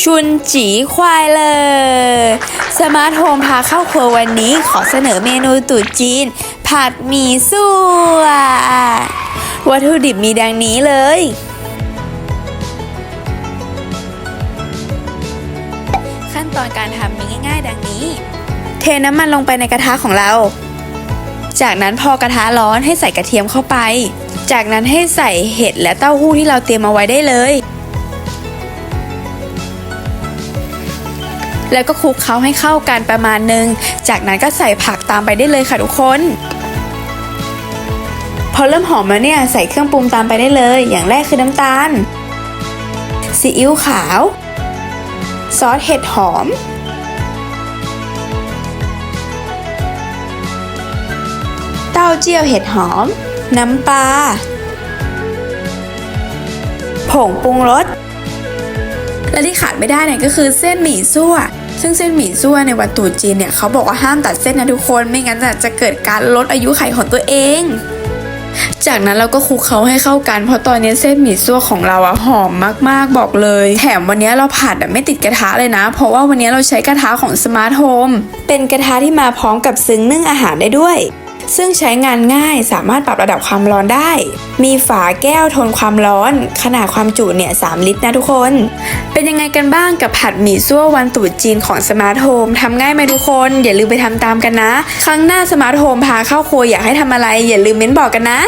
ชุนจีควายเลยสมาร์ทโฮมพาเข้าครัววันนี้ขอเสนอเมนูตุ๋จีน ผัดหมี่ซั่ววัตถุดิบมีดังนี้เลย ขั้นตอนการทำมีง่าย ๆ ดังนี้ เทน้ำมันลงไปในกระทะของเรา จากนั้นพอกระทะร้อนให้ใส่กระเทียมเข้าไป จากนั้นให้ใส่เห็ดและเต้าหู้ที่เราเตรียมเอาไว้ได้เลย แล้วก็คลุกเคล้าให้เข้ากันประมาณหนึ่งจากนั้นก็ใส่ผักตามไปได้เลยค่ะทุกคนพอเริ่มหอมแล้วเนี่ยใส่เครื่องปรุงตามไปได้เลย อย่างแรกคือน้ำตาลซีอิ๊วขาว ซอสเห็ดหอม เต้าเจี้ยวเห็ดหอม น้ำปลาผงปรุงรส และที่ขาดไม่ได้เนี่ยก็คือเส้นหมี่ซั่ว ซึ่งเส้นหมี่ซั่วในวันตรุษจีนเนี่ยเขาบอกว่าห้ามตัดเส้นนะทุกคนไม่งั้นจะเกิดการลดอายุไขของตัวเองจากนั้นเราก็คลุกเคล้าให้เข้ากันเพราะตอนนี้เส้นหมี่ซั่วของเราอะหอมมากๆบอกเลย แถมวันนี้เราผัดอะไม่ติดกระทะเลยนะ เพราะว่าวันนี้เราใช้กระทะของสมาร์ทโฮมเป็นกระทะที่มาพร้อมกับซึ้งนึ่งอาหารได้ด้วย ซึ่งใช้งานง่ายสามารถปรับระดับความร้อนได้ มีฝาแก้วทนความร้อน ขนาดความจุเนี่ย3ลิตรนะทุกคน เป็นยังไงกันบ้างกับผัดหมี่ซั่ววันตรุษจีนของสมาร์ทโฮมทำง่ายไหมทุกคน อย่าลืมไปทำตามกันนะ ครั้งหน้าสมาร์ทโฮมพาเข้าครัวอยากให้ทำอะไร อย่าลืมเม้นบอกกันนะ